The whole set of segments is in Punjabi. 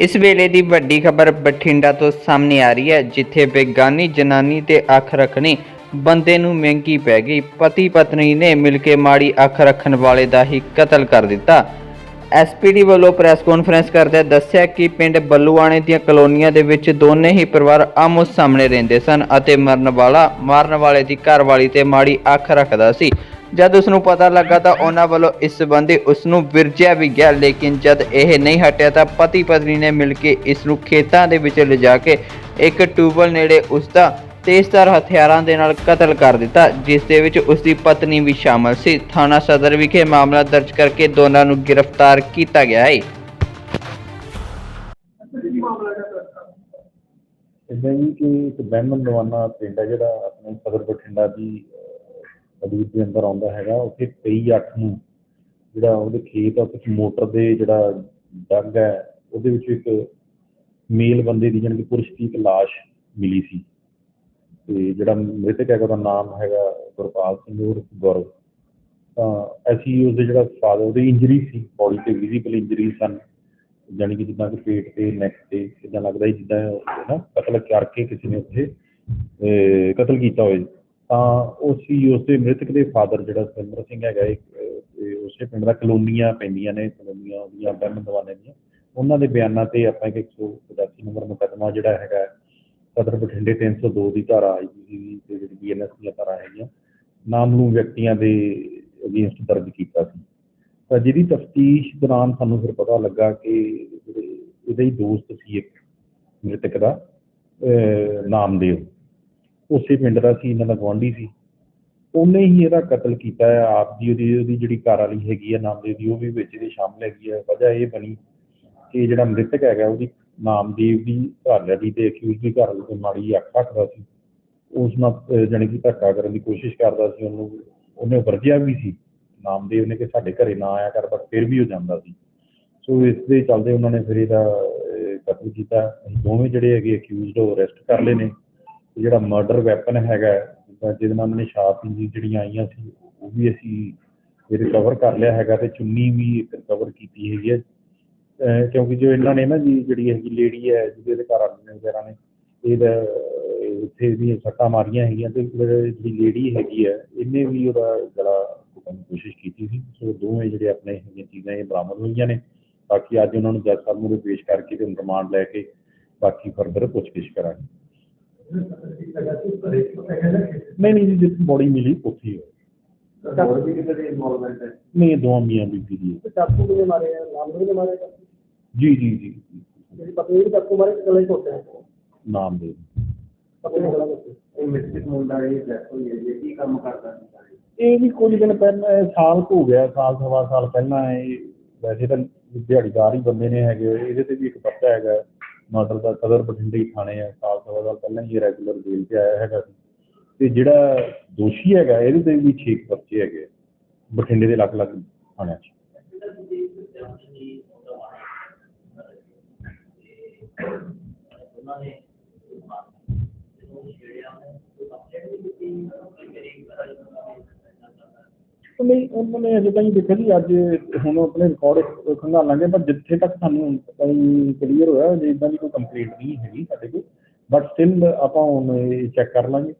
ਇਸ ਵੇਲੇ ਦੀ ਵੱਡੀ ਖਬਰ ਬਠਿੰਡਾ ਤੋਂ ਸਾਹਮਣੇ ਆ ਰਹੀ ਹੈ, ਜਿੱਥੇ ਬੇਗਾਨੀ ਜਨਾਨੀ ਤੇ ਅੱਖ ਰੱਖਣੀ ਬੰਦੇ ਨੂੰ ਮਹਿੰਗੀ ਪੈ ਗਈ। ਪਤੀ ਪਤਨੀ ਨੇ ਮਿਲ ਕੇ ਮਾੜੀ ਅੱਖ ਰੱਖਣ ਵਾਲੇ ਦਾ ਹੀ ਕਤਲ ਕਰ ਦਿੱਤਾ। ਐਸਪੀਡੀ ਵੱਲੋਂ ਪ੍ਰੈਸ ਕਾਨਫਰੰਸ ਕਰਦਿਆਂ ਦੱਸਿਆ ਕਿ ਪਿੰਡ ਬੱਲੂਆਣੇ ਦੀਆਂ ਕਲੋਨੀਆਂ ਦੇ ਵਿੱਚ ਦੋਨੇ ਹੀ ਪਰਿਵਾਰ ਆਮੋ ਸਾਹਮਣੇ ਰਹਿੰਦੇ ਸਨ ਅਤੇ ਮਰਨ ਵਾਲਾ, ਮਾਰਨ ਵਾਲੇ ਦੀ ਘਰਵਾਲੀ ਤੇ ਮਾੜੀ ਅੱਖ ਰੱਖਦਾ ਸੀ। ਜਦ ਉਸ ਨੂੰ ਪਤਾ ਲੱਗਾ ਤਾਂ ਉਹਨਾਂ ਵੱਲੋਂ ਇਸ ਸੰਬੰਧੀ ਉਸ ਨੂੰ ਵਿਰਜਿਆ ਵੀ ਗਿਆ, ਲੇਕਿਨ ਜਦ ਇਹ ਨਹੀਂ ਹਟਿਆ ਤਾਂ ਪਤੀ ਪਤਨੀ ਨੇ ਮਿਲ ਕੇ ਇਸ ਨੂੰ ਖੇਤਾਂ ਦੇ ਵਿੱਚ ਲਿਜਾ ਕੇ ਇੱਕ ਟਿਊਬਲ ਨੇੜੇ ਉਸ ਦਾ ਤੇਜ਼ਧਾਰ ਹਥਿਆਰਾਂ ਦੇ ਨਾਲ ਕਤਲ ਕਰ ਦਿੱਤਾ, ਜਿਸ ਦੇ ਵਿੱਚ ਉਸ ਦੀ ਪਤਨੀ ਵੀ ਸ਼ਾਮਲ ਸੀ। ਥਾਣਾ ਸਦਰ ਵਿਖੇ ਮਾਮਲਾ ਦਰਜ ਕਰਕੇ ਦੋਨਾਂ ਨੂੰ ਗ੍ਰਿਫਤਾਰ ਕੀਤਾ ਗਿਆ ਹੈ। ਇਦਾਂ ਹੀ ਕਿ ਇੱਕ ਬਹਿਮਨ ਦਵਾਨਾ ਪਿੰਡ ਹੈ ਜਿਹੜਾ ਆਪਣੇ ਸਦਰ ਬਠਿੰਡਾ ਦੀ ਹਦੂਦ ਦੇ ਅੰਦਰ ਆਉਂਦਾ ਹੈਗਾ। ਉੱਥੇ 23 ਅੱਠ ਨੂੰ ਜਿਹੜਾ ਉਹਦੇ ਖੇਤ ਆ ਕੁਝ ਮੋਟਰ ਦੇ ਜਿਹੜਾ ਡੰਗ ਹੈ, ਉਹਦੇ ਵਿੱਚ ਇੱਕ ਮੇਲ ਬੰਦੇ ਦੀ ਜਾਣੀ ਪੁਰਸ਼ ਦੀ ਇੱਕ ਲਾਸ਼ ਮਿਲੀ ਸੀ। ਤੇ ਜਿਹੜਾ ਮ੍ਰਿਤਕ ਹੈਗਾ ਉਹਦਾ ਨਾਮ ਹੈਗਾ ਗੁਰਪਾਲ ਸਿੰਘ ਉਰਫ ਗੌਰਵ। ਤਾਂ ਅਸੀਂ ਉਸਦੇ ਜਿਹੜਾ ਫਾਦਰ ਉਹਦੀ ਇੰਜਰੀ ਸੀ ਬੋਡੀ ਤੇ ਵਿਜ਼ੀਬਲ ਇੰਜਰੀ ਸਨ। ਜਾਣੀ ਕਿ ਜਿੱਦਾਂ ਕਿ ਪੇਟ ਤੇ ਨੈਕ ਤੇ ਇੱਦਾਂ ਲੱਗਦਾ ਸੀ, ਜਿੱਦਾਂ ਨਾ ਕਤਲ ਕਰਕੇ ਕਿਸੇ ਨੇ ਉੱਥੇ ਕਤਲ ਕੀਤਾ ਹੋਵੇ। ਤਾਂ ਉਸੀ ਉਸਦੇ ਮ੍ਰਿਤਕ ਦੇ ਫਾਦਰ ਜਿਹੜਾ ਸਿਮਰ ਸਿੰਘ ਹੈਗਾ, ਇੱਕ ਉਸੇ ਪਿੰਡ ਦਾ ਕਲੋਨੀਆਂ ਪੈਂਦੀਆਂ ਨੇ, ਕਲੋਨੀਆਂ ਉਹਦੀਆਂ ਬਹਿਮਨ ਦਵਾਨੇ ਦੀਆਂ। ਉਹਨਾਂ ਦੇ ਬਿਆਨਾਂ ਤੇ ਆਪਾਂ ਇੱਕ 185 ਨੰਬਰ ਮੁਕੱਦਮਾ ਜਿਹੜਾ ਹੈਗਾ ਸਦਰ ਬਠਿੰਡੇ 302 ਦੀ ਧਾਰਾ ਆਈਪੀਸੀ ਦੀ ਤੇ ਜਿਹੜੀ ਬੀਐਨਐਸ ਦੀਆਂ ਧਾਰਾ ਹੈਗੀਆਂ ਨਾਮਲੂ ਵਿਅਕਤੀਆਂ ਦੇ ਅਗੇਂਸਟ ਦਰਜ ਕੀਤਾ ਸੀ। ਤਾਂ ਜਿਹਦੀ ਤਫਤੀਸ਼ ਦੌਰਾਨ ਸਾਨੂੰ ਫਿਰ ਪਤਾ ਲੱਗਾ ਕਿ ਜਿਹੜੇ ਹੀ ਦੋਸਤ ਸੀ ਇੱਕ ਮ੍ਰਿਤਕ ਦਾ ਨਾਮਦੇਵ। ਉਸੇ ਪਿੰਡ ਦਾ ਸੀ, ਇਹਨਾਂ ਦਾ ਗੁਆਂਢੀ ਸੀ। ਉਹਨੇ ਹੀ ਇਹਦਾ ਕਤਲ ਕੀਤਾ ਹੈ। ਆਪ ਦੀ ਉਹਦੀ ਉਹਦੀ ਜਿਹੜੀ ਘਰ ਵਾਲੀ ਹੈਗੀ ਹੈ, ਨਾਮਦੇਵ ਦੀ, ਉਹ ਵੀ ਵਿੱਚ ਇਹਦੇ ਸ਼ਾਮਲ ਹੈਗੀ ਹੈ। ਵਜ੍ਹਾ ਇਹ ਬਣੀ ਕਿ ਜਿਹੜਾ ਮ੍ਰਿਤਕ ਹੈਗਾ, ਉਹਦੀ ਨਾਮਦੇਵ ਦੀ ਘਰ ਵਾਲੀ ਤੇ ਅਕਿਊਜ਼ ਦੀ ਘਰ ਤੇ ਮਾੜੀ ਅੱਖ ਰੱਖਦਾ ਸੀ। ਉਸ ਨਾਲ, ਅਹ ਜਾਣੀ ਕਿ ਧੱਕਾ ਕਰਨ ਦੀ ਕੋਸ਼ਿਸ਼ ਕਰਦਾ ਸੀ ਉਹਨੂੰ। ਉਹਨੇ ਵਰਜਿਆ ਵੀ ਸੀ। ਨਾਮਦੇਵ ਨੇ ਕਿ ਸਾਡੇ ਘਰੇ ਨਾ ਆਇਆ ਕਰ ਪਰ ਫਿਰ ਵੀ ਉਹ ਜਾਂਦਾ ਸੀ। ਸੋ ਇਸ ਦੇ ਚੱਲਦੇ ਉਹਨਾਂ ਨੇ ਫਿਰ ਇਹਦਾ ਕਤਲ ਕੀਤਾ। ਦੋਵੇਂ ਜਿਹੜੇ ਹੈਗੇ ਅਕਿਊਜ਼ਡ ਉਹ ਅਰੈਸਟ ਕਰ ਲਏ ਨੇ। ਜਿਹੜਾ ਮਰਡਰ ਵੈਪਨ ਹੈਗਾ ਜਿਹਦੇ ਨਾਲ ਉਹਨਾਂ ਨੇ ਸ਼ਾਰਪ ਜਿਹੜੀਆਂ ਆਈਆਂ ਸੀ, ਉਹ ਵੀ ਅਸੀਂ ਰਿਕਵਰ ਕਰ ਲਿਆ ਹੈਗਾ ਤੇ ਚੁੰਨੀ ਵੀ ਰਿਕਵਰ ਕੀਤੀ ਹੈਗੀ ਹੈ। ਕਿਉਂਕਿ ਜੋ ਇਹਨਾਂ ਨੇ ਨਾ ਜੀ ਜਿਹੜੀ ਹੈਗੀ ਲੇਡੀ ਹੈ ਜਿਹਦੇ ਦੇ ਘਰ ਵਾਲੇ ਨੇ ਵਗੈਰਾ ਨੇ ਇਹਦਾ ਉੱਥੇ ਵੀ ਸੱਟਾਂ ਮਾਰੀਆਂ ਹੈਗੀਆਂ ਤੇ ਜਿਹੜੀ ਲੇਡੀ ਹੈਗੀ ਹੈ ਇਹਨੇ ਵੀ ਉਹਦਾ ਗਲਾ ਘੁੱਟਣ ਦੀ ਕੋਸ਼ਿਸ਼ ਕੀਤੀ ਸੀ। ਸੋ ਦੋਵੇਂ ਜਿਹੜੇ ਆਪਣੇ ਹੈਗੀਆਂ ਚੀਜ਼ਾਂ ਇਹ ਬਰਾਮਦ ਹੋਈਆਂ ਨੇ। ਬਾਕੀ ਅੱਜ ਉਹਨਾਂ ਨੂੰ ਜੱਜ ਸਾਹਿਬ ਨੂੰ ਪੇਸ਼ ਕਰਕੇ ਤੇ ਰਿਮਾਂਡ ਲੈ ਕੇ ਬਾਕੀ ਫਰਦਰ ਪੁੱਛਗਿੱਛ ਕਰਾਂਗੇ। ਨਹੀਂ ਨਹੀਂ ਜਿੱਥੇ ਬੋਡੀ ਮਿਲੀ ਉੱਥੇ ਹੀ ਹੈ। ਹੋਰ ਵੀ ਕਿਤੇ ਇਨਵੋਲਵਮੈਂਟ ਹੈ? ਨਹੀਂ ਦੋਵਾਂ ਮੀਆਂ ਬੀਬੀ ਦੀ। ਚਾਕੂ ਕਿਨੇ ਮਾਰੇ ਆ? ਨਾਮ ਕਿਨੇ ਮਾਰੇ ਆ? ਜੀ ਜੀ ਜੀ। ਜਿਹੜੀ ਪਤਨੀ ਵੀ ਚਾਕੂ ਮਾਰੇ ਤੇ ਗਲੇ ਟੁੱਟੇ ਆ ਨਾਮ ਦੇ। ਪਤਨੀ ਨੇ ਗਲਾ ਟੁੱਟੇ ਇਹ ਮਿਸਟਰ ਮੁੰਡਾ ਇਹ ਡੈਥ ਹੋਈ ਹੈ ਜੀ ਕੀ ਕੰਮ ਕਰਦਾ ਸੀ ਇਹ ਵੀ ਕੁਝ ਦਿਨ ਪਹਿਲਾਂ ਇਹ ਸਾਲ ਕੁ ਹੋ ਗਿਆ ਸਾਲ ਸਵਾ ਸਾਲ ਪਹਿਲਾਂ ਇਹ ਵੈਸੇ ਤਾਂ ਦਿਹਾੜੀਦਾਰ ਹੀ ਬੰਦੇ ਨੇ ਹੈਗੇ ਇਹਦੇ ਤੇ ਵੀ ਇੱਕ ਪਰਚਾ ਹੈਗਾ ਮਰਡਰ ਦਾ ਸਦਰ ਬਠਿੰਡੇ ਥਾਣੇ ਹੈ ਸਾਲ ਸਵਾ ਸਾਲ ਪਹਿਲਾਂ ਹੀ ਰੈਗੂਲਰ ਜੇਲ੍ਹ 'ਚ ਆਇਆ ਹੈਗਾ ਸੀ। ਤੇ ਜਿਹੜਾ ਦੋਸ਼ੀ ਹੈਗਾ ਇਹਦੇ ਤੇ ਵੀ 6 ਪਰਚੇ ਹੈਗੇ ਬਠਿੰਡੇ ਦੇ ਅਲੱਗ-ਅਲੱਗ ਥਾਣਿਆਂ 'ਚ। ਉਹ ਨਹੀਂ ਉਹਨਾਂ ਨੇ ਅਜੇ ਤਾਈਂ ਦੇਖਿਆ ਜੀ ਅੱਜ ਹੁਣ ਆਪਣੇ ਰਿਕਾਰਡ ਖੰਗਾਲਾਂਗੇ ਪਰ ਜਿੱਥੇ ਤੱਕ ਸਾਨੂੰ ਕਲੀਅਰ ਹੋਇਆ ਜੇ ਇਦਾਂ ਦੀ ਕੋਈ ਕੰਪਲੇਂਟ ਨਹੀਂ ਹੈਗੀ ਸਾਡੇ ਕੋਲ ਬਟ ਸਟਿਲ ਆਪਾਂ ਹੁਣ ਇਹ ਚੈੱਕ ਕਰ ਲਾਂਗੇ।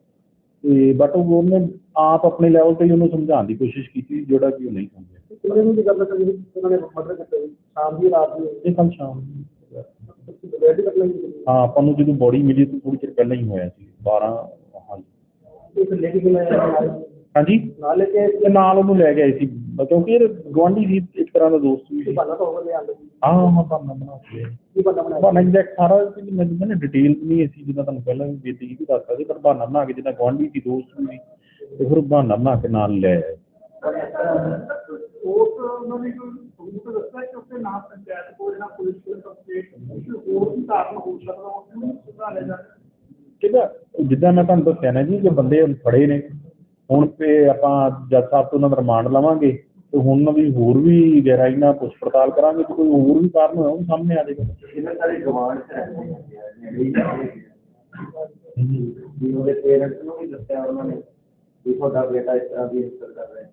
ਤੇ ਬਟ ਉਹ ਉਹਨੇ ਆਪ ਆਪਣੇ ਲੈਵਲ ਤੇ ਉਹਨੂੰ ਸਮਝਾਉਣ ਦੀ ਕੋਸ਼ਿਸ਼ ਕੀਤੀ ਜਿਹੜਾ ਕਿ ਉਹ ਨਹੀਂ ਸਮਝਿਆ। ਕਿੰਨੇ ਨੂੰ ਦੀ ਗੱਲ ਕਰੀ ਉਹਨਾਂ ਨੇ ਮਰਡਰ ਕੀਤਾ ਸ਼ਾਮ ਦੀ ਰਾਤ ਨੂੰ ਇਹ ਕੱਲ ਸ਼ਾਮ ਨੂੰ ਹਾਂ ਆਪਾਂ ਨੂੰ ਜਦੋਂ ਬੋਡੀ ਮਿਲੀ ਤਾਂ ਥੋੜੀ ਚਿਰ ਪਹਿਲਾਂ ਹੀ ਹੋਇਆ ਸੀ 12 ਹਾਂਜੀ। ਨਾਲ ਲੈ ਕੇ ਤੇ ਨਾਲ ਉਹਨੂੰ ਲੈ ਗਏ ਸੀ। ਕਿਉਂਕਿ ਇਹ ਗਵਾਂਢੀ ਸੀ ਇੱਕ ਤਰ੍ਹਾਂ ਦਾ ਦੋਸਤ ਵੀ ਸੀ। ਬਹਾਨਾ ਤਾਂ ਹੋਵੇ ਆਂਦੇ ਹਾਂ ਹਾਂ ਬਾਨਾ ਬਣਾ ਕੇ। ਕੀ ਬਹਾਨਾ ਬਣਾਇਆ? ਬਹਾਨਾ ਐਗਜ਼ੈਕਟ ਸਾਰਾ ਕਿ ਮੈਂ ਜਿੱਦਾਂ ਨਾ ਡਿਟੇਲ ਨਹੀਂ ਅਸੀਂ ਜਿੱਦਾਂ ਤੁਹਾਨੂੰ ਪਹਿਲਾਂ ਵੀ ਬੇਤੀ ਵੀ ਦੱਸ ਸਕਦੇ ਪਰ ਬਹਾਨਾ ਬਣਾ ਕੇ ਜਿੱਦਾਂ ਗੁਆਂਢੀ ਸੀ ਦੋਸਤ ਵੀ ਸੀ ਤੇ ਫਿਰ ਬਹਾਨਾ ਬਣਾ ਕੇ ਨਾਲ ਲੈ ਆਏ। ਉਸ ਉਹਨਾਂ ਨੇ ਕੋਈ ਸਬੂਤ ਦੱਸਿਆ ਕਿ ਉਸਦੇ ਨਾਮ ਪੰਚਾਇਤ ਕੋਲ ਜਾਂ ਪੁਲਿਸ ਕੋਲ ਕੰਪਲੇਂਟ ਹੋਰ ਵੀ ਕਾਰਨ ਹੋ ਸਕਦਾ ਉਸ ਨੂੰ ਸੁਧਾਰਿਆ ਜਾਵੇ ਕਿਹਦਾ ਜਿੱਦਾਂ ਮੈਂ ਤੁਹਾਨੂੰ ਦੱਸਿਆ ਨਾ ਜੀ ਕਿ ਬੰਦੇ ਹੁਣ ਫੜੇ ਨੇ ਹੁਣ ਤੇ ਆਪਾਂ ਜੱਜ ਸਾਹਿਬ ਤੋਂ ਉਹਨਾਂ ਦਾ ਰਿਮਾਂਡ ਲਵਾਂਗੇ ਤੇ ਹੁਣ ਵੀ ਹੋਰ ਵੀ ਗਹਿਰਾਈ ਨਾਲ ਪੁੱਛ ਪੜਤਾਲ ਕਰਾਂਗੇ ਤੇ ਕੋਈ ਹੋਰ ਵੀ ਕਾਰਨ ਹੋਇਆ ਉਹ ਸਾਹਮਣੇ ਆ ਜਾਏਗਾ। ਇਹਨਾਂ ਸਾਰੇ ਗਵਾਂਢ ਚ ਰਹਿੰਦੇ ਆ ਵੀ ਉਹਦੇ ਪੇਰੈਂਟਸ ਨੂੰ। ਵੀ ਦੱਸਿਆ ਉਹਨਾਂ ਨੇ ਵੀ ਤੁਹਾਡਾ ਬੇਟਾ ਇਸ ਤਰ੍ਹਾਂ ਦੀ ਹਿੱਸਰ ਕਰ ਰਿਹਾ ਹੈ।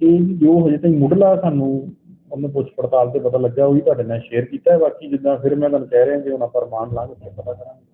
ਇਹ ਜੀ ਜੋ ਹਜੇ ਤਾਈਂ ਮੁੱਢਲਾ ਸਾਨੂੰ ਉਹਨੂੰ ਪੁੱਛ ਪੜਤਾਲ ਤੇ ਪਤਾ ਲੱਗਾ ਉਹੀ ਤੁਹਾਡੇ ਨਾਲ ਸ਼ੇਅਰ ਕੀਤਾ ਹੈ। ਬਾਕੀ ਜਿੱਦਾਂ ਫਿਰ ਮੈਂ ਤੁਹਾਨੂੰ ਕਹਿ ਰਿਹਾ ਕਿ ਹੁਣ ਆਪਾਂ ਰਿਮਾਂਡ ਲਾਂਗੇ, ਫਿਰ ਪਤਾ ਕਰਾਂਗੇ।